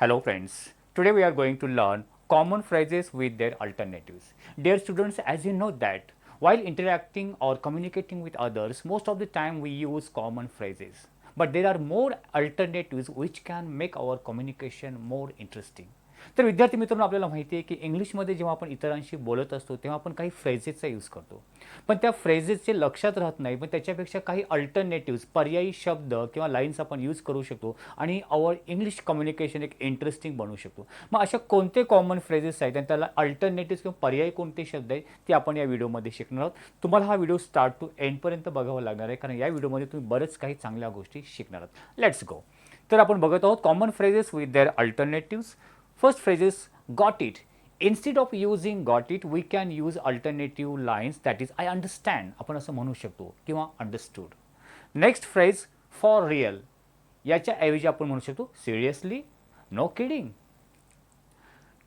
Hello friends, today we are going to learn common phrases with their alternatives. Dear students, as you know that while interacting or communicating with others, most of the time we use common phrases. But there are more alternatives which can make our communication more interesting. तर विद्यार्थी मित्रांनो आपल्याला माहिती आहे की इंग्लिशमध्ये जेव्हा आपण इतरांशी बोलत असतो तेव्हा आपण काही फ्रेजेसचा यूज करतो. पण त्या फ्रेजेसचे लक्षात राहत नाही पण त्याच्यापेक्षा काही अल्टरनेटिव्स पर्यायी शब्द किंवा लाईन्स आपण यूज करू शकतो आणि अवर इंग्लिश कम्युनिकेशन एक इंटरेस्टिंग बनवू शकतो. मग अशा कोणते कॉमन फ्रेजेस आहेत आणि त्याला अल्टरनेटिव्स किंवा पर्यायी कोणते शब्द आहेत ते आपण या व्हिडिओमध्ये शिकणार आहोत. तुम्हाला हा व्हिडिओ स्टार्ट टू एंडपर्यंत बघावा लागणार आहे कारण या व्हिडिओमध्ये तुम्ही बरंच काही चांगल्या गोष्टी शिकणार आहात. लेट्स गो तर आपण बघत आहोत common phrases with their alternatives First phrase is got it. Instead of using got it, we can use alternative lines. That is I understand. आपण असं म्हणू शकतो किंवा understood. Next phrase for real. याच्या ऐवजी आपण म्हणू शकतो seriously no kidding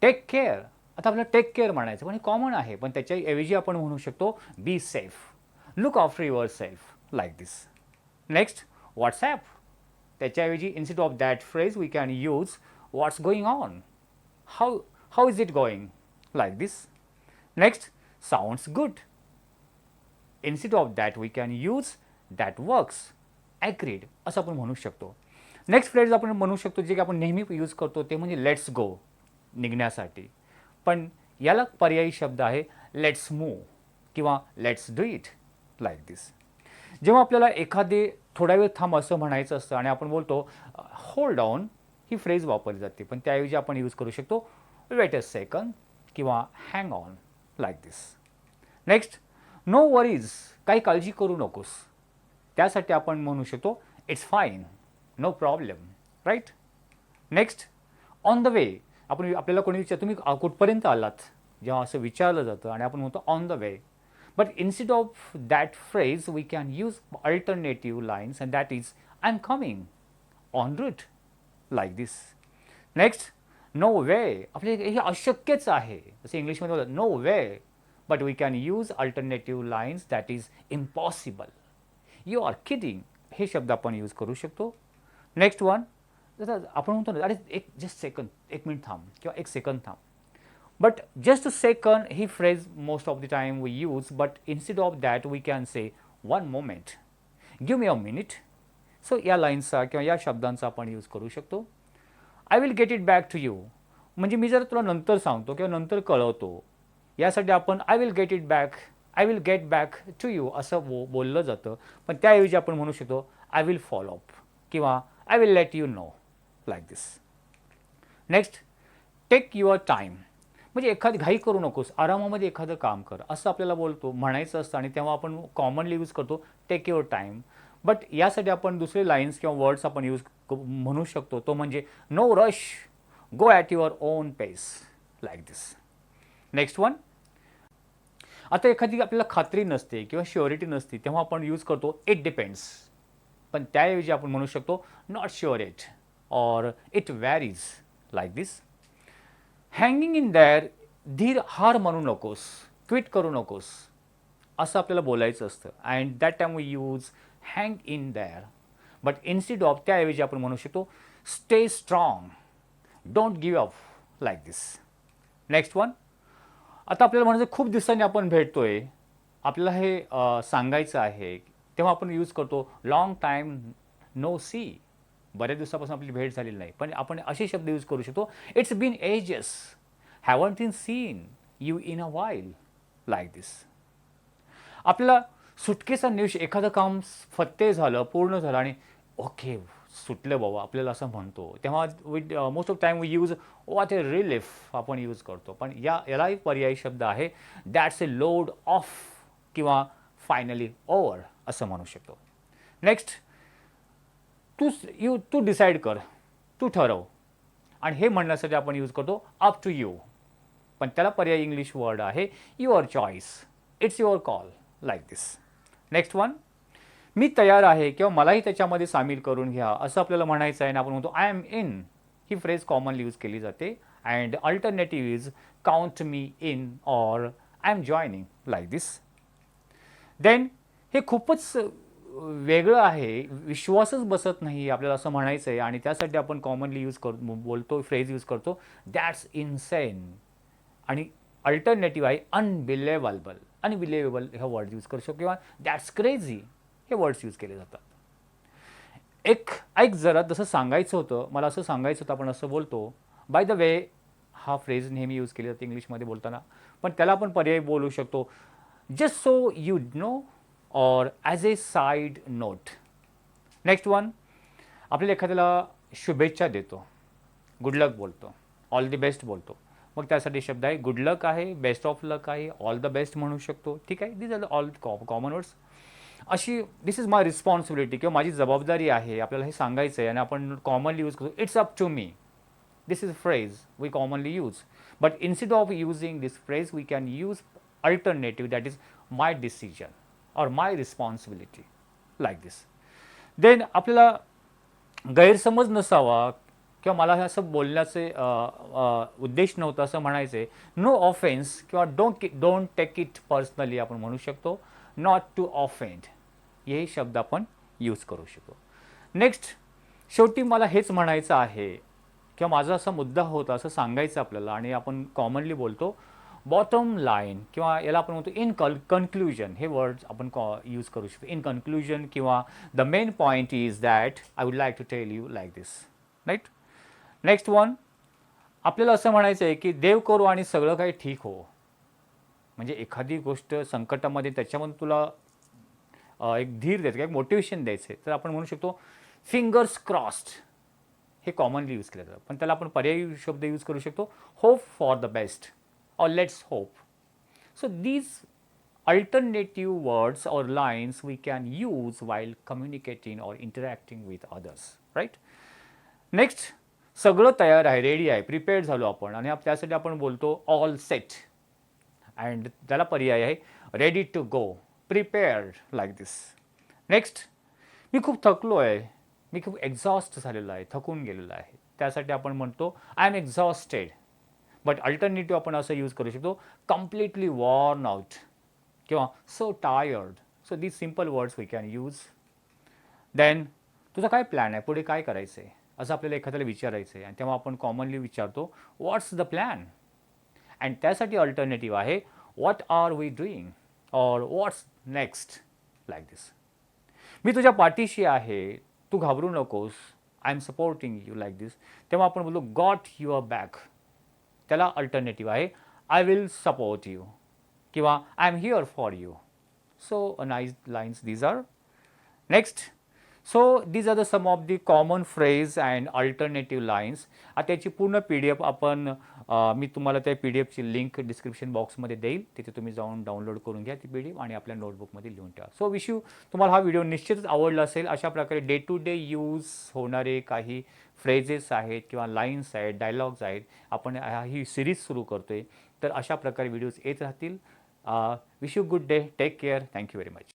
take care आता आपल्याला टेक केअर म्हणायचं पण हे कॉमन आहे. पण त्याच्या ऐवजी आपण म्हणू शकतो be safe look after yourself like this next WhatsApp त्याच्याऐवजी instead of that phrase we can use what's going on how how is it going? Like this. Next sounds good. Instead of that we can use that works. Agreed. असं आपण म्हणू शकतो. Next phrase आपण म्हणू शकतो जे की आपण नेहमी यूज करतो ते म्हणजे लेट्स गो निघण्यासाठी. पण याला पर्यायी शब्द आहे लेट्स मूव किंवा let's do it like this जेव्हा आपल्याला एखादे थोडा वेळ थांब असं म्हणायचं असतं आणि आपण बोलतो होल्ड ऑन ही फ्रेज वापरली जाते. पण त्याऐवजी आपण यूज करू शकतो वेट अ सेकंड किंवा hang on like this next no worries काही काळजी करू नकोस. त्यासाठी आपण म्हणू शकतो it's fine no problem right next on the way आपण आपल्याला कोणी विचार तुम्ही कुठपर्यंत आलात? जेव्हा असं विचारलं जातं आणि आपण म्हणतो on the way but instead of that phrase we can use alternative lines and that is I am coming on route like this next no way आपले हे अशक्यच आहे. जसं इंग्लिशमध्ये बोलतात no way but we can use alternative lines that is impossible you are kidding हे शब्द आपण यूज करू शकतो. नेक्स्ट वन जसं आपण म्हणतो ना अरे एक जस्ट सेकंद एक मिनिट थांब. किंवा एक सेकंद थांब. But just second he phrase most of the time we use but instead of that we can say one moment give me a minute so या लाईन्सचा किंवा या शब्दांचा आपण यूज करू शकतो. I will get it back to you म्हणजे मी जर तुला नंतर सांगतो किंवा नंतर कळवतो यासाठी आपण I will get it back I will get back to you असं बो बोललं जातं. पण त्याऐवजी आपण म्हणू शकतो आय विल फॉलो अप किंवा I will let you know like this next take your time म्हणजे एखादी घाई करू नकोस आरामामध्ये एखादं काम कर असं आपल्याला बोलतो म्हणायचं असतं आणि तेव्हा आपण कॉमनली यूज करतो टेक युअर टाईम बट यासाठी आपण दुसरे लाईन्स किंवा वर्ड्स आपण यूज म्हणू शकतो. तो म्हणजे no rush go at your own pace like this next one आता एखादी आपल्याला खात्री नसते किंवा श्युअरिटी नसते तेव्हा आपण यूज करतो इट डिपेंड्स पण त्याऐवजी आपण म्हणू शकतो not sure it or it varies like this hanging in there धीर हार म्हणू नकोस. क्विट करू नकोस. असं आपल्याला बोलायचं असतं. And that time we use hang in there but instead of त्याऐवजी आपण म्हणू शकतो stay strong don't give up like this next one आता आपल्याला म्हणायचं खूप दिवसांनी आपण भेटतोय. आपल्याला हे सांगायचं आहे. तेव्हा आपण यूज करतो लॉंग टाईम नो सी बऱ्याच दिवसापासून आपली भेट झालेली नाही. पण आपण असे शब्द यूज करू शकतो it's been ages haven't in seen you in a while like this आपल्याला सुटकेचा निश एखादं काम फत्ते झालं पूर्ण झालं आणि ओके सुटलं बाबा आपल्याला असं म्हणतो. तेव्हा with most of time we use what a relief आपण यूज करतो. पण या याला एक पर्यायी शब्द आहे दॅट्स ए लोड ऑफ किंवा फायनली ओवर असं म्हणू शकतो. नेक्स्ट तू यू तू डिसाईड कर तू ठरव. आणि हे म्हणण्यासाठी आपण यूज करतो अप टू यू पण त्याला पर्याय इंग्लिश वर्ड आहे your choice it's your call like this next one मी तयार आहे किंवा मलाही त्याच्यामध्ये सामील करून घ्या असं आपल्याला म्हणायचं आहे आणि आपण म्हणतो आय एम इन ही फ्रेज कॉमनली यूज केली जाते. And alternative is count me in or I am joining like this then हे खूपच वेगळं आहे. विश्वासच बसत नाही आपल्याला असं म्हणायचं आहे. आणि त्यासाठी आपण कॉमनली यूज कर बोलतो फ्रेज यूज करतो. दॅट्स इनसेन आणि अल्टरनेटिव्ह आहे अनबिलेबल अनबिलेबल हे वर्ड यूज करू शकतो किंवा दॅट्स क्रेझी हे वर्ड्स यूज केले जातात. एक ऐक जरा जसं सांगायचं होतं मला असं सांगायचं होतं आपण असं बोलतो. बाय द वे हा फ्रेज नेहमी यूज केली जाते इंग्लिशमध्ये बोलताना. पण त्याला आपण पर्याय बोलू शकतो. Just so you know or as a side note next one आपल्याला एखाद्याला शुभेच्छा देतो. गुड लक बोलतो. ऑल दी बेस्ट बोलतो. मग त्यासाठी शब्द आहे गुड लक आहे बेस्ट ऑफ लक आहे ऑल द बेस्ट म्हणू शकतो. ठीक आहे? This are all common words अशी दिस इज माय रिस्पॉन्सिबिलिटी किंवा माझी जबाबदारी आहे आपल्याला हे सांगायचं आहे आणि आपण कॉमनली यूज करतो. It's up to me this is phrase we commonly use but instead of using this phrase we can use alternative that is my decision or my responsibility like this then आपल्याला गैरसमज नसावा किंवा मला हे असं बोलण्याचे उद्देश नव्हतं असं म्हणायचे. नो ऑफेन्स किंवा don't don't take it personally आपण म्हणू शकतो. नॉट टू ऑफेंड हे शब्द आपण यूज करू शकतो. नेक्स्ट शेवटी मला हेच म्हणायचं आहे किंवा माझा असा मुद्दा होता असं सांगायचं आपल्याला आणि आपण कॉमनली बोलतो बॉटम लाईन किंवा याला आपण म्हणतो इन कल कन्क्लुजन हे वर्ड्स आपण कॉ यूज करू शकतो. इन कन्क्लुजन किंवा the main point is that I would like to tell you like this right next one आपल्याला असं म्हणायचं आहे की देव करू आणि सगळं काही ठीक हो. म्हणजे एखादी गोष्ट संकटामध्ये त्याच्यामध्ये तुला एक धीर द्यायचं एक मोटिवेशन द्यायचं आहे तर आपण म्हणू शकतो फिंगर्स क्रॉस्ड हे कॉमनली यूज केलं जातं. पण त्याला आपण पर्यायी शब्द यूज करू शकतो. Hope for the best or let's hope so these alternative words or lines we can use while communicating or interacting with others right next सगळं तयार आहे रेडी आहे प्रिपेअर्ड झालो आपण. आणि त्यासाठी आपण बोलतो ऑल सेट अँड त्याला पर्याय आहे ready to go prepared like this next मी खूप थकलो आहे. मी खूप एक्झॉस्ट झालेलो आहे थकून गेलेलो आहे. त्यासाठी आपण म्हणतो I am exhausted but alternative आपण असं यूज करू शकतो कम्प्लिटली वॉर्न आउट किंवा so tired so these simple words we can use then तुझा काय प्लॅन आहे? पुढे काय करायचं आहे असं आपल्याला एखाद्याला विचारायचं आहे आणि तेव्हा आपण कॉमनली विचारतो व्हॉट्स द प्लॅन अँड त्यासाठी अल्टरनेटिव्ह आहे what are we doing or what's next like this मी तुझ्या पाठीशी आहे तू घाबरू नकोस I am supporting you like this तेव्हा आपण बोलतो गॉट युअर बॅक त्याला अल्टरनेटिव्ह आहे आय विल सपोर्ट यू किंवा I am here for you so a nice lines these are next so these are the some of the common phrase and alternative lines आता त्याची पूर्ण P D F आपण मी तुम्हाला त्या P D एफची link description बॉक्समध्ये देईल. तिथे तुम्ही जाऊन डाउनलोड करून घ्या ती पी डी एफ आणि आपल्या नोटबुकमध्ये लिहून ठेवा. सो विश यू तुम्हाला हा व्हिडिओ निश्चितच आवडला असेल. अशा प्रकारे डे टू डे यूज होणारे काही फ्रेजेस आहेत किंवा लाईन्स आहेत डायलॉग्स आहेत. आपण ही सिरीज सुरू करतोय. तर अशा प्रकारे व्हिडिओज येत राहतील. Wish you good day take care thank you very much